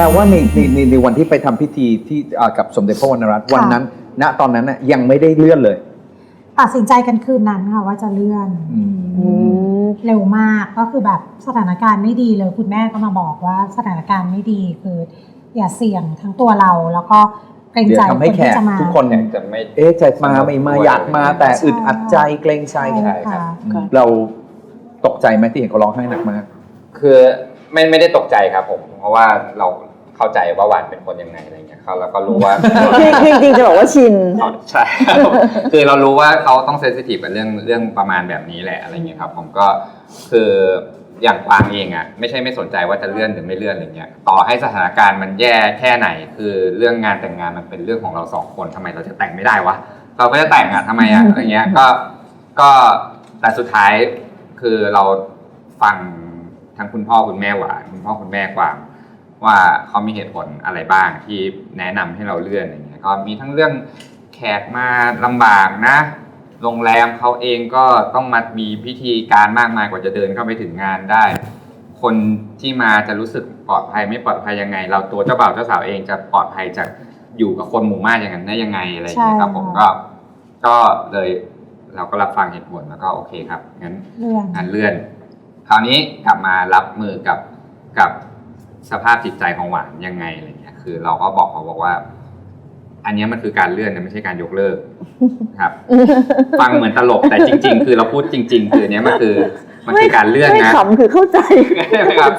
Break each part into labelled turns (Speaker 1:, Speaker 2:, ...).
Speaker 1: แปลว่าในในในในวันที่ไปทำพิธีที่อ่ากับสมเด็จพระวรรณรัตน์วันนั้น ณตอนนั้นน่ะยังไม่ได้เลื่อนเลย
Speaker 2: ตัดสินใจกันคืนนั้นค่ะว่าจะเลื่อน
Speaker 1: อืม
Speaker 3: อืม
Speaker 2: เร็วมากก็คือแบบสถานการณ์ไม่ดีเลยคุณแม่ก็มาบอกว่าสถานการณ์ไม่ดีคือ อย่าเสี่ยงทั้งตัวเราแล้วก็เกรง
Speaker 1: เดี๋ย
Speaker 2: ใจ
Speaker 1: วทำให้
Speaker 2: คน
Speaker 1: แข
Speaker 2: ที่
Speaker 1: ก
Speaker 2: จะมา
Speaker 1: ทุกคน
Speaker 4: เนี่ย จะไม่
Speaker 1: เอ๊ะจะมาไม่มาอยากมาแต่
Speaker 2: ใช่
Speaker 1: อึดอัดใจเกรงใจ
Speaker 2: ใช่
Speaker 4: ใช่ครับ
Speaker 2: ค่ะ
Speaker 1: อืมเราตกใจไหมที่เห็นเขาร้องไห้หนักมาก
Speaker 4: คือไม่ไม่ได้ตกใจครับผม เพราะว่าเรา เข้าใจว่าหวานเป็นคนยังไงอะไรเงี้ยเขาแล้วก็รู้ว่า
Speaker 3: คือคือจริงๆจะบอกว่าชิน
Speaker 4: ใช่ครับผมคือเรารู้ว่าเขาต้องเซนซิทีฟกับเรื่องเรื่องประมาณแบบนี้แหละอะไรเงี้ยครับ ผมก็คืออย่างกวางเองอะไม่ใช่ไม่สนใจว่าจะเลื่อนหรือไม่เลื่อนอะไรเงี้ยต่อให้สถานการณ์มันแย่แค่ไหน คือเรื่องงานแต่งงานมันเป็นเรื่องของเราสองคนทำไมเราจะแต่งไม่ได้วะเราก็จะแต่งอะทำไมอะอะไรเงี้ยก็ก็แต่สุดท้ายคือเราฟังทั้งคุณพ่อคุณแม่หวานคุณพ่อคุณแม่กวาง ว่าเขามีเหตุผลอะไรบ้างที่แนะนำให้เราเลื่อนอย่างเงี้ยก็มีทั้งเรื่องแขกมาลำบากนะ โรงแรมเขาเองก็ต้องมามีพิธีการมากมายกว่าจะเดินเข้าไปถึงงานได้ คนที่มาจะรู้สึกปลอดภัยไม่ปลอดภัยยังไง เราตัวเจ้าบ่าวเจ้าสาวเองจะปลอดภัยจากอยู่กับคนหมู่มากอย่างนั้นได้ยังไงอะไรอย่างเงี้ยครับ
Speaker 2: ใช่
Speaker 4: ผมก็ก็เลยเราก็รับฟังเหตุผลแล้วก็โอเคครับงั้น
Speaker 2: เลื่อน
Speaker 4: งานเลื่อน คราวนี้กลับมารับมือกับกับ สภาพจิตใจของหวานยังไงอะไรเงี้ยคือ เราก็บอกเขาบอกว่า อันเนี้ยมันคือการเลื่อนนะไม่ใช่การยกเลิกครับ ฟังเหมือนตลกแต่จริง ๆ คือเราพูดจริง ๆ คือเนี้ยมันคือมันคือการเลื่อน
Speaker 3: ไม่
Speaker 4: นะ
Speaker 3: ขำคือเข้าใจ
Speaker 4: ครับ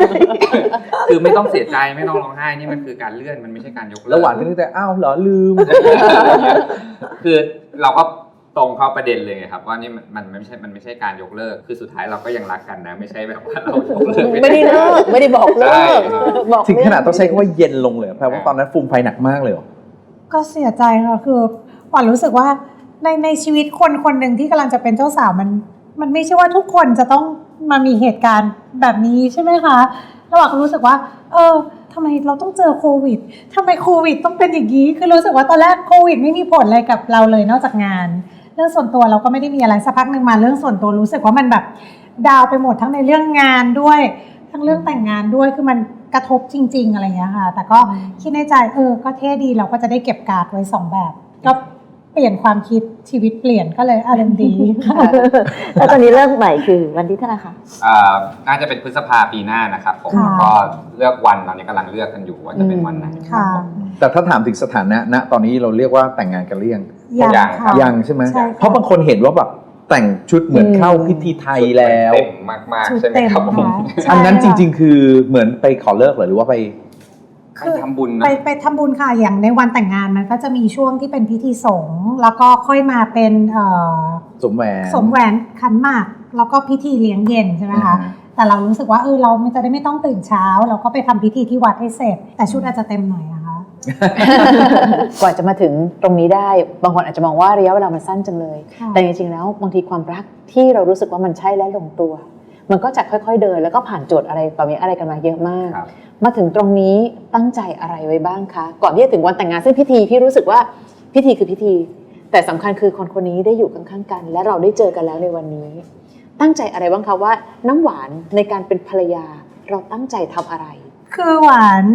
Speaker 4: คือไม่ต้องเสียใจไม่ต้องร้องไห้นี่มันคือการเลื่อนมันไม่ใช่การยกเลิก
Speaker 1: แล้วหวานก็นึกแต่อ้าวเหรอลืม
Speaker 4: คือเราก็ ตรงเข้าประเด็นเลยไงครับว่านี่มันมันไม่ใช่มันไม่ใช่การยกเลิก คือสุดท้ายเราก็ยังรักกันนะ ไม่ใช่แบบว่าเรายกเลิก
Speaker 3: ไม่ได้เลิกไม่ได้บอกเลิ
Speaker 4: ใช่
Speaker 3: กบอก
Speaker 1: ถึงขนาดต้องใช้
Speaker 3: เลิ
Speaker 1: คำว่าเย็นลงเลยแปลว่าตอนนั้นฟูมไฟหนักมากเลยเหรอ
Speaker 2: ก็เสียใจค่ะคือหวานรู้สึกว่าในในชีวิตคนคนหนึ่งที่กำลังจะเป็นเจ้าสาวมัน มันไม่ใช่ว่าทุกคนจะต้องมามีเหตุการณ์แบบนี้ใช่ไหมคะแล้วหวานก็รู้สึกว่า เออทำไมเราต้องเจอโควิดทำไมโควิด ต้องเป็นอย่างนี้ คือรู้สึกว่าตอนแรกโควิด ไม่มีผลอะไรกับเราเลยนอกจากงานเรื่องส่วนตัวเราก็ไม่ได้มีอะไรสักพักหนึ่งมาเรื่องส่วนตัวรู้สึกว่ามันแบบดาวไปหมดทั้งในเรื่องงานด้วย ทั้งเรื่องแต่งงานด้วยคือมันกระทบจริง ๆ อะไรอย่างเงี้ยค่ะ แต่ก็คิดในใจเออก็เท่ดีเราก็จะได้เก็บการ์ดไว้สองแบบก็ เปลี่ยนความคิดชีวิตเปลี่ยนก็เลยอารมณ์ดีค่ะ
Speaker 3: แล้วตอนนี้เลิกใหม่คือวันที่เท่าไหร่คะ
Speaker 4: อ่าน่าจะเป็นพฤษภาปีหน้านะครับผม
Speaker 2: ค่ะ
Speaker 4: ก็เลือกวันตอนนี้กำลังเลือกกันอยู่ว่าจะเป็นวันไหน
Speaker 2: ค่ะ
Speaker 1: แต่ถ้าถามถึงสถานะณตอนนี้เราเรียกว่าแต่งงานกันหรือยัง
Speaker 2: ยังค่ะ
Speaker 1: ยังใช่ไหม
Speaker 2: ใช่ค่ะ
Speaker 1: เพราะบางคนเห็นว่าแบบแต่งชุดเหมือนเข้าพิธีไทยแล้ว
Speaker 4: เต็มมาก
Speaker 2: ชุ
Speaker 4: ๆ
Speaker 2: ด
Speaker 4: ใช่ไหม
Speaker 2: เต็ม
Speaker 4: ครับผม
Speaker 2: ค่ะ
Speaker 1: อันนั้นจริง ๆ คือเหมือนไปขอเลิกเหรอหรือว่าไป
Speaker 4: ไปทำบุญนะ
Speaker 2: ไปไปทำบุญค่ะอย่างในวันแต่งงานมันก็จะมีช่วงที่เป็นพิธีสงฆ์แล้วก็ค่อยมาเป็นเอ่อ
Speaker 1: สมแหวน
Speaker 2: สมแหวนขันหมาก แล้วก็พิธีเลี้ยงเย็นใช่ไหมคะ
Speaker 1: อ่าฮะ
Speaker 2: แต่เรารู้สึกว่าเออเราไม่จะได้ไม่ต้องตื่นเช้า เราก็ไปทำพิธีที่วัดให้เสร็จ แต่ชุดอาจจะเต็มหน่อยนะคะ
Speaker 3: กว่าจะมาถึงตรงนี้ได้ บางคนอาจจะมองว่าระยะเวลามันสั้นจังเลย
Speaker 2: ค่ะ
Speaker 3: แต่จริงๆแล้วบางทีความรักที่เรารู้สึกว่ามันใช่และลงตัว มันก็จะค่อยๆเดิน แล้วก็ผ่านโจทย์อะไรต่อมีอะไรกันมาเยอะมาก
Speaker 4: ครับ
Speaker 3: มาถึงตรงนี้ตั้งใจอะไรไว้บ้างคะก่อนที่จะถึงวันแต่งงานซึ่งพิธีพี่รู้สึกว่าพิธีคือพิธี แต่สำคัญคือคนคนนี้ได้อยู่ข้างๆกัน และเราได้เจอกันแล้วในวันนี้ ตั้งใจอะไรบ้างคะว่าน้ำหวานในการเป็นภรรยาเราตั้งใจทำอะไร
Speaker 2: คือหวาน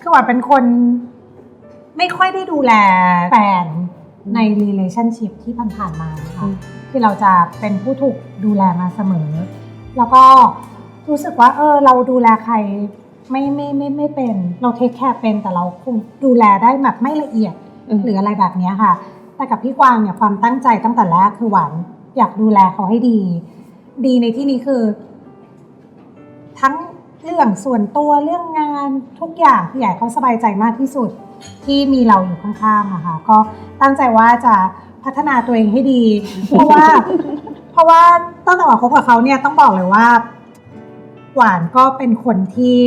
Speaker 2: คือหวานเป็นคนไม่ค่อยได้ดูแลแฟนใน relationship ที่ผ่านๆมานะคะ
Speaker 3: อืม
Speaker 2: คือเราจะเป็นผู้ถูกดูแลมาเสมอ แล้วก็รู้สึกว่าเออเราดูแลใครไม่ไม่ไม่ไม่เป็น เราเทคแคร์เป็นแต่เราคงดูแลได้แบบไม่ละเอียดหรืออะไรแบบเนี้ยค่ะ แต่กับพี่กวางเนี่ยความตั้งใจตั้งแต่แรกคือหวานอยากดูแลเขาให้ดี ดีในที่นี้คือ ทั้งเรื่องส่วนตัวเรื่องงานทุกอย่างคืออยากให้เขาสบายใจมากที่สุดที่มีเราอยู่ข้างๆอะค่ะก็ตั้งใจว่าจะพัฒนาตัวเองให้ดี เพราะว่าเพ ราะว่าตั้งแต่หวานคบกับเขาเนี่ยต้องบอกเลยว่า หวานก็เป็นคนที่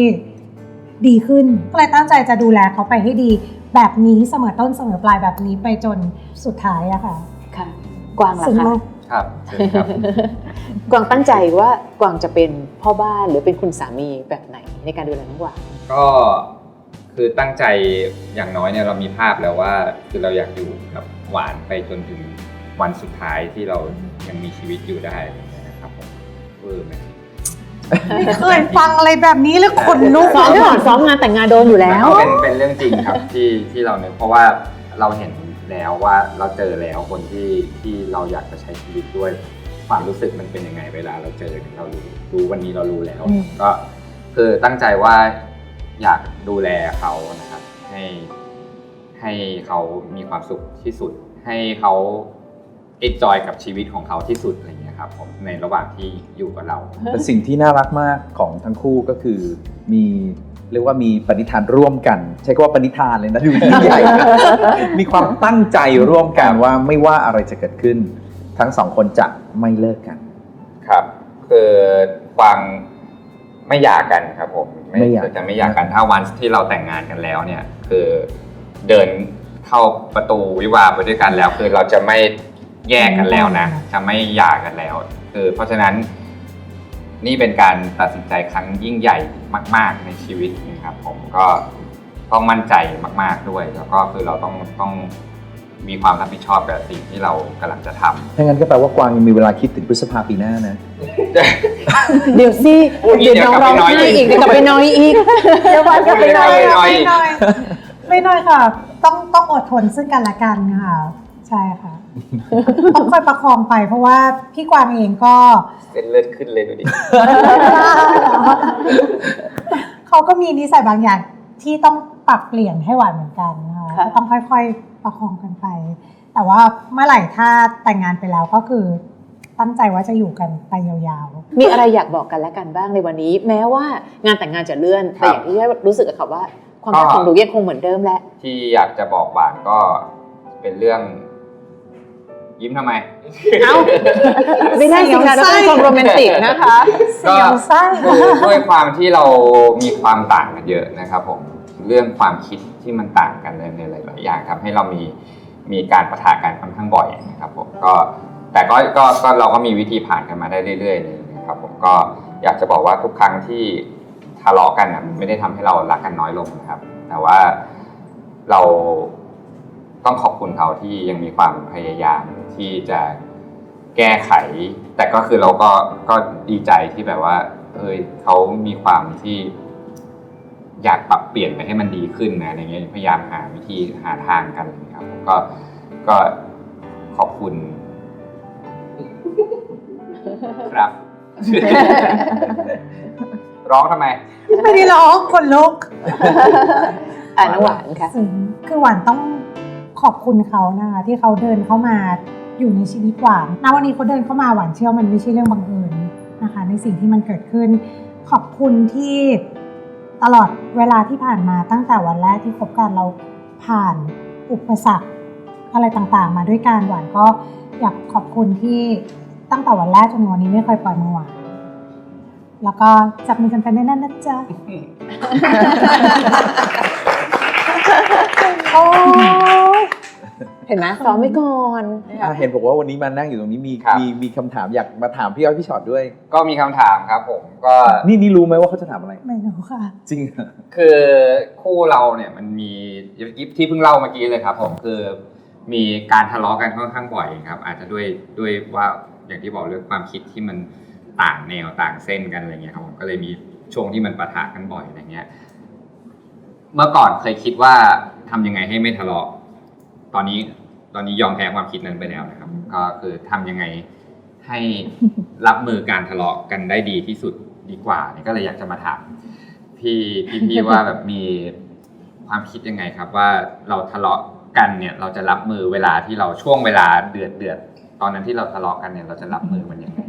Speaker 2: ดีขึ้น ก็เลยตั้งใจจะดูแลเขาไปให้ดี แบบนี้เสมอต้นเสมอปลายแบบนี้ไปจนสุดท้ายอะค่ะ
Speaker 3: ค่ะ กวางล่ะ
Speaker 2: ซึ้ง
Speaker 3: คะ
Speaker 2: มาก
Speaker 4: ครับเชิญครับ
Speaker 3: กวางตั้งใจว่ากวางจะเป็นพ่อบ้านหรือเป็นคุณสามีแบบไหนในการดูแลน้องหวาน
Speaker 4: ก็คือตั้งใจอย่างน้อยเนี่ยเรามีภาพแล้วว่า คือเราอยากอยู่กับหวานไปจนถึง วันสุดท้ายที่เรายังมีชีวิตอยู่ได้อะไรอย่างเงี้ยนะครับผมเออไหม
Speaker 2: ไม่เคยฟังอะไรแบบนี้เลยขนลุก
Speaker 3: ซ้อมก่อนซ้อมงานแต่งงานโดนอยู่แล้ว
Speaker 4: เป็นเป็นเรื่องจริงครับที่ที่เราเนี่ยเพราะว่าเราเห็นแล้วว่าเราเจอแล้วคนที่ที่เราอยากจะใช้ชีวิตด้วยความรู้สึกมันเป็นยังไงเวลาเราเจอเรารู้รู้วันนี้เรารู้แล้ว
Speaker 3: อืม
Speaker 4: ก็คือตั้งใจว่าอยากดูแลเขานะครับ ให้ให้เขามีความสุขที่สุด ให้เขา เอนจอยกับชีวิตของเขาที่สุดอะไรอย่างเงี้ยครับผมในระหว่างที่อยู่กับเรา
Speaker 1: แต่สิ่งที่น่ารักมากของทั้งคู่ก็คือมีเรียกว่ามีปณิธานร่วมกัน ใช้คำว่าปณิธานเลยนะดูยิ่งใหญ่ มีความตั้งใจร่วมกันว่าไม่ว่าอะไรจะเกิดขึ้น ทั้งสองคนจะไม่เลิกกัน
Speaker 4: ครับคือฟังไม่หย่ากันครับผม
Speaker 1: ไม่หย่า
Speaker 4: คือจะไม่หย่ากันถ้าวันที่เราแต่งงานกันแล้วเนี่ย คือเดินเข้าประตูวิวาห์ไปด้วยกันแล้ว คือเราจะไม่ แยกกันแล้วนะจะไม่หย่ากันแล้วคือเพราะฉะนั้นนี่เป็นการตัดสินใจครั้งยิ่งใหญ่มาก ๆ ในชีวิตนะครับผมก็ต้องมั่นใจมาก ๆด้วย แล้วก็คือเราต้องต้องมีความรับผิดชอบกับสิ่งที่เรากำลังจะทำ
Speaker 1: ถ้างั้นก็แปลว่ากวางยังมีเวลาคิดถึงพฤษภาปีหน้านะ
Speaker 3: เดี๋ยวสิ
Speaker 4: พูดอย่างนี้
Speaker 3: เดี๋ยวน้องร้อง
Speaker 4: เดี๋ยวกลับไปน้อย
Speaker 3: ไห้
Speaker 4: อีก
Speaker 3: อีกเดี๋ยวกลับไปน้อยอีก
Speaker 2: เดี๋ยววันก็ไม่น้อย
Speaker 4: ไม่น้อย
Speaker 2: ไม่น้อยไม่น้อยค่ะ ต้องต้องอดทนซึ่งกันและกันค่ะ ใช่ค่ะ ต้องคอยประคองไปเพราะว่าพี่กวางเองก็
Speaker 4: เส้นเลือดขึ้นเลยดูดิ
Speaker 2: เขาก็มีนิสัยบางอย่างที่ต้องปรับเปลี่ยนให้หวานเหมือนกันนะคะ
Speaker 3: ค่ะ
Speaker 2: ก็ต้องค่อยๆประคองกันไป แต่ว่าเมื่อไหร่ถ้าแต่งงานไปแล้วก็คือตั้งใจว่าจะอยู่กันไปยาวๆ
Speaker 3: มีอะไรอยากบอกกันและกันบ้างในวันนี้ แม้ว่างานแต่งงานจะเลื่อน แต่อย่างที่รู้สึกอะค่ะว่า ความรักของหนูยังคงเหมือนเดิมแหละ
Speaker 4: ที่อยากจะบอกหวานก็เป็นเรื่อง ยิ้มทำไม
Speaker 3: เอ้าไม่ได้สิคะเราเป็นคนโรแมนติกนะคะ
Speaker 2: เสียวไส้
Speaker 4: คือด้วยความที่เรามีความต่างกันเยอะนะครับผมเรื่องความคิดที่มันต่างกันในหลาย ๆ อย่างครับให้เรามีมีการประทะกันค่อนข้างบ่อยนะครับผมก็แต่ก็ก็ก็เราก็มีวิธีผ่านกันมาได้เรื่อยๆเลยนะครับผมก็อยากจะบอกว่าทุกครั้งที่ทะเลาะกันอะมันไม่ได้ทำให้เรารักกันน้อยลงนะครับ แต่ว่าเรา ต้องขอบคุณเขาที่ยังมีความพยายามที่จะแก้ไข แต่ก็คือเราก็ก็ดีใจที่แบบว่าเอยเขามีความที่ อยากปรับเปลี่ยนไปให้มันดีขึ้นนะอะไรเงี้ยพยายามหาวิธีหาทางกันนะครับผมก็ก็ขอบคุณ ครับ ร้องทำไม
Speaker 2: ไม่ได้ร้องคนลุก
Speaker 3: อ่าน้ำหวานค่ะ
Speaker 2: สิ่งคือหวานต้อง ขอบคุณเขานะคะที่เขาเดินเข้ามาอยู่ในชีวิตหวานณวันนี้เขาเดินเข้ามาหวานเชื่อว่ามันไม่ใช่เรื่องบังเอิญนะคะ ในสิ่งที่มันเกิดขึ้น ขอบคุณที่ตลอดเวลาที่ผ่านมาตั้งแต่วันแรกที่คบกันเราผ่านอุปสรรคอะไรต่างๆ มาด้วยกันหวานก็อยากขอบคุณที่ตั้งแต่วันแรกจนถึงวันนี้ไม่เคยปล่อยมือหวานแล้วก็จับมือกันไปแน่นๆนะจ๊ะ โอ้ย
Speaker 3: เห็นไหมซ้อมไว้ก่อน
Speaker 1: อะเห็นบอกว่าวันนี้มานั่งอยู่ตรงนี้มี
Speaker 4: ครับ
Speaker 1: มีมีคำถามอยากมาถามพี่อ้อยพี่ชอตด้วย
Speaker 4: ก็มีคำถามครับผมก็
Speaker 1: นี่นี่รู้ไหมว่าเขาจะถามอะไร
Speaker 2: ไม่รู้ค่ะ
Speaker 1: จริงเหรอ
Speaker 4: คือคู่เราเนี่ยมันมียิบที่เพิ่งเล่าเมื่อกี้เลยครับผมคือมีการทะเลาะกันค่อนข้างบ่อยครับ อาจจะด้วยด้วยว่าอย่างที่บอกเรื่องความคิดที่มันต่างแนวต่างเส้นกันอะไรเงี้ยครับผมก็เลยมีช่วงที่มันปะทะกันบ่อยอะไรเงี้ย เมื่อก่อนเคยคิดว่า ทำยังไงให้ไม่ทะเลาะ ตอนนี้ตอนนี้ยอมแพ้ความคิดนั้นไปแล้วนะครับ ก็คือทำยังไงให้รับมือการทะเลาะกันได้ดีที่สุดดีกว่าเนี่ยก็เลยอยากจะมาถามพี่พี่พี่ว่าแบบมีความคิดยังไงครับ ว่าเราทะเลาะกันเนี่ยเราจะรับมือเวลาที่เราช่วงเวลาเดือดเดือดตอนนั้นที่เราทะเลาะกันเนี่ยเราจะรับมือมันยังไง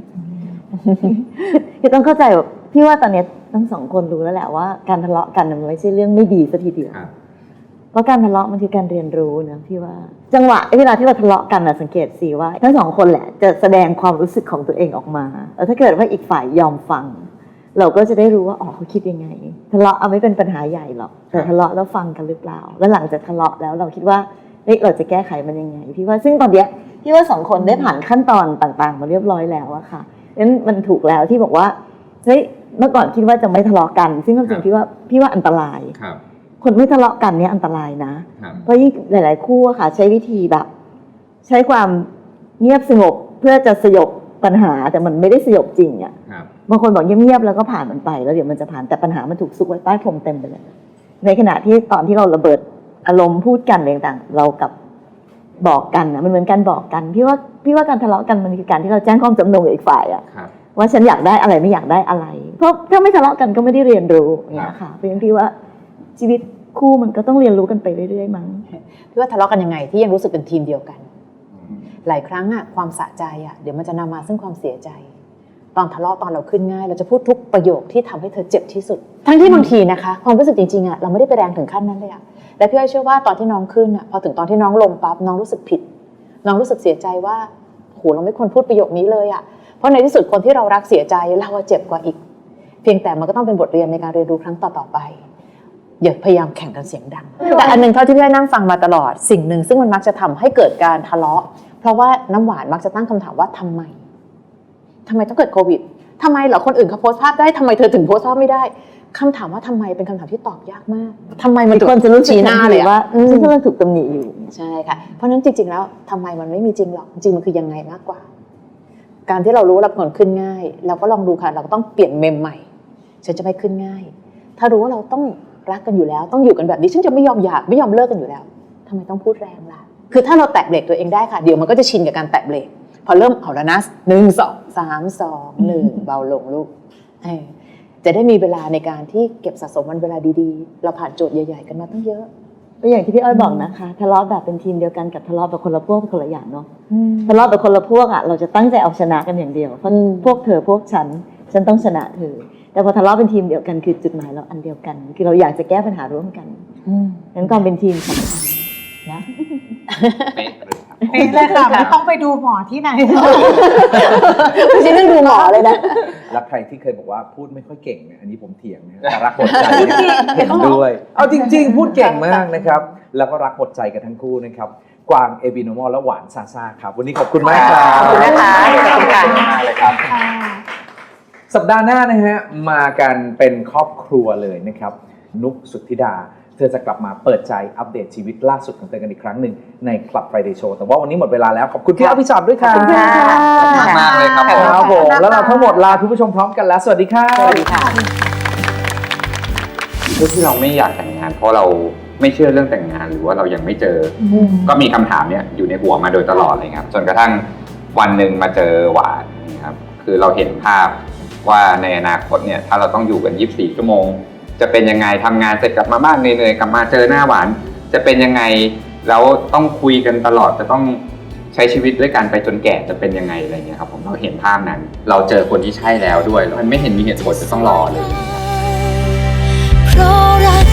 Speaker 5: คือต้องเข้าใจว่าพี่ว่าตอนเนี้ยทั้งสองคนรู้แล้วแหละว่าการทะเลาะกันน่ะมันไม่ใช่เรื่องไม่ดีสัทีเดียว
Speaker 4: ครับ
Speaker 5: เพราะการทะเลาะมันคือการเรียนรู้นะพี่ว่า จังหวะเวลาที่เราทะเลาะกันนะสังเกตสิว่า ทั้งสองคนแหละจะแสดงความรู้สึกของตัวเองออกมาแล้วถ้าเกิดว่าอีกฝ่ายยอมฟัง เราก็จะได้รู้ว่าอ๋อเขาคิดยังไง ทะเลาะเอาไม่เป็นปัญหาใหญ่หรอกแต่ทะเลาะแล้วฟังกันหรือเปล่า แล้วหลังจากทะเลาะแล้วเราคิดว่าเฮ้ยเราจะแก้ไขมันยังไงพี่ว่าซึ่งตอนเนี้ยพี่ว่าสองคนได้ผ่านขั้นตอนต่างๆ มาเรียบร้อยแล้วอะค่ะนั้นมันถูกแล้วที่บอกว่าเฮ้ยเมื่อก่อนคิดว่าจะไม่ทะเลาะกัน ซึ่งความจริงพี่ว่าพี่ว่าอันตราย
Speaker 4: ครับ
Speaker 5: คนไม่ทะเลาะกันเนี่ยอันตรายนะ
Speaker 4: ครับ
Speaker 5: เพราะยิ่งหลาย ๆ คู่อะค่ะ ใช้วิธีแบบ ใช้ความเงียบสงบเพื่อจะสยบปัญหาแต่มันไม่ได้สยบจริงอะ
Speaker 4: ครับ
Speaker 5: บางคนบอกเงียบๆแล้วก็ผ่านมันไปแล้วเดี๋ยวมันจะผ่านแต่ปัญหามันถูกซุกไว้ใต้พรมเต็มไปเลย ในขณะที่ตอนที่เราระเบิดอารมณ์พูดกันอะไรต่างๆเรากลับบอกกันนะมันเหมือนการบอกกันพี่ว่าพี่ว่าการทะเลาะกันมันคือการที่เราแจ้งความจำนงกับอีกฝ่ายอะ
Speaker 4: ครับ
Speaker 5: ว่าฉันอยากได้อะไรไม่อยากได้อะไร เพราะถ้าไม่ทะเลาะกันก็ไม่ได้เรียนรู้อย่างเงี้ยค่ะเพราะฉะนั้นพี่ว่า ชีวิตคู่มันก็ต้องเรียนรู้กันไปเรื่อยๆมั้ง
Speaker 3: พี่ว่าทะเลาะกันยังไงที่ยังรู้สึกเป็นทีมเดียวกัน หลายครั้งอะความสะใจอะเดี๋ยวมันจะนำมาซึ่งความเสียใจ ตอนทะเลาะตอนเราขึ้นง่าย เราจะพูดทุกประโยคที่ทำให้เธอเจ็บที่สุด ทั้งที่บางทีนะคะ ความรู้สึกจริงๆอะเราไม่ได้ไปแรงถึงขั้นนั้นเลยอะแต่พี่อ้อยเชื่อว่าตอนที่น้องขึ้นอะพอถึงตอนที่น้องลงปั๊บน้องรู้สึกผิด น้องรู้สึกเสียใจว่าโหเราไม่ควรพูดประโยคนี้เลยอะเพราะในที่สุดคนที่เรารักเสียใจเราเจ็บกว่าอีก เพียงแต่มันก็ต้องเป็นบทเรียนในการเรียนรู้ครั้งต่อๆไป อย่าพยายามแข่งกันเสียงดัง แต่อันหนึงเท่าที่พี่อ้อยนั่งฟังมาตลอดสิ่งหนึ่งซึ่งมันมักจะทำให้เกิดการทะเลาะ เพราะว่าน้ำหวานมักจะตั้งคำถามว่าทำไมทำไมต้องเกิดโควิดทำไมเหรอคนอื่นเขาโพสต์ภาพได้ทำไมเธอถึงโพสต์ภาพไม่ได้คำถามว่าทำไมเป็นคำถามที่ตอบยากมากทำไมมัน
Speaker 5: อีกคนจะรู้สึก
Speaker 3: ชี้หน้าเลยอะ
Speaker 5: ว่า
Speaker 3: อืม
Speaker 5: ฉันกำลังถูกตำหนิอยู่
Speaker 3: ใช่ค่ะเพราะฉะนั้นจริง ๆ แล้วทำไมมันไม่มีจริงหรอกจริงมันคือยังไงมากกว่า การที่เรารู้ว่าเราเป็นคนขึ้นง่าย เราก็ลองดูค่ะ เราก็ต้องเปลี่ยนเมมใหม่ฉันจะไม่ขึ้นง่าย ถ้ารู้ว่าเราต้อง รักกันอยู่แล้ว ต้องอยู่กันแบบนี้ฉันจะไม่ยอมหย่าไม่ยอมเลิกกันอยู่แล้วทำไมต้องพูดแรงล่ะคือถ้าเราแตะเบรกตัวเองได้ค่ะเดี๋ยวมันก็จะชินกับการแตะเบรกพอเริ่มเอาแล้วนะหนึ่งสองสามสองหนึ่งเบาลงลูกเออจะได้มีเวลาในการที่เก็บสะสมวันเวลาดีๆ เราผ่านโจทย์ใหญ่ๆกันมาตั้งเยอะ
Speaker 5: ก็อย่างที่พี่อ้อยบอกนะคะทะเลาะแบบเป็นทีมเดียวกันกับทะเลาะแบบคนละพวกเป็นคนละอย่างเนาะทะเลาะแบบคนละพวกอะเราจะตั้งใจเอาชนะกันอย่างเดียวเพราะ
Speaker 3: อืม
Speaker 5: พวกเธอพวกฉันฉันต้องชนะเธอ แต่พอทะเลาะเป็นทีมเดียวกันคือจุดหมายเราอันเดียวกัน คือเราอยากจะแก้ปัญหาร่วมกัน
Speaker 3: อืม
Speaker 5: งั้นความเป็นทีมสำคัญนะ
Speaker 4: เป๊ะเลยครับ
Speaker 2: เป็นเลยค่ะไม่ต้องไปดูหมอที่ไหน
Speaker 3: ไม่ใช่เรื่องดูหมอเลยนะ
Speaker 1: แล้วใครที่เคยบอกว่าพูดไม่ค่อยเก่งเนี่ยอันนี้ผมเถียงนะแต่รักหมดใจเนี่ยเห็นด้วย เอาจริง ๆ พูดเก่งมากนะครับ แล้วก็รักหมดใจกันทั้งคู่นะครับกวางเอบิโนมอลและหวานซาซาครับ วันนี้ขอบคุณมากครับ
Speaker 3: ขอบคุณนะคะขอบคุณค่ะ
Speaker 1: สัปดาห์หน้านะฮะมากันเป็นครอบครัวเลยนะครับ นุกสุทธิดา เธอจะกลับมาเปิดใจอัปเดตชีวิตล่าสุดของเธอกันอีกครั้งหนึ่งใน Club Friday Show แต่ว่าวันนี้หมดเวลาแล้ว ขอบคุณพี่อ้อพี่ชอตด้วยครับ
Speaker 3: ขอบคุณค่ะ
Speaker 4: มากๆเลยครับ
Speaker 1: ครับผมแล้วเราทั้งหมดลาคุณผู้ชมพร้อมกันแล้ว สวัสดีครับ
Speaker 3: สวัสดีค่ะ
Speaker 4: เรื่องที่เราไม่อยากแต่งงาน เพราะเราไม่เชื่อเรื่องแต่งงานหรือว่าเรายังไม่เจอ ก็มีคำถามเนี้ยอยู่ในหัวมาโดยตลอดเลยครับ จนกระทั่งวันหนึ่งมาเจอหวานนะครับ คือเราเห็นภาพ ว่าในอนาคตเนี่ยถ้าเราต้องอยู่กัน 24 ชั่วโมง จะเป็นยังไงทำงานเสร็จกลับมาบ้านเหนื่อยๆกลับมาเจอหน้าหวาน จะเป็นยังไงแล้วต้องคุยกันตลอดจะต้องใช้ชีวิตด้วยกันไปจนแก่จะเป็นยังไงอะไรเงี้ยครับผมเราเห็นภาพนั้น เราเจอคนที่ใช่แล้วด้วยแล้วมันไม่เห็นมีเหตุผลจะต้องรอเลย
Speaker 6: เพราะรัก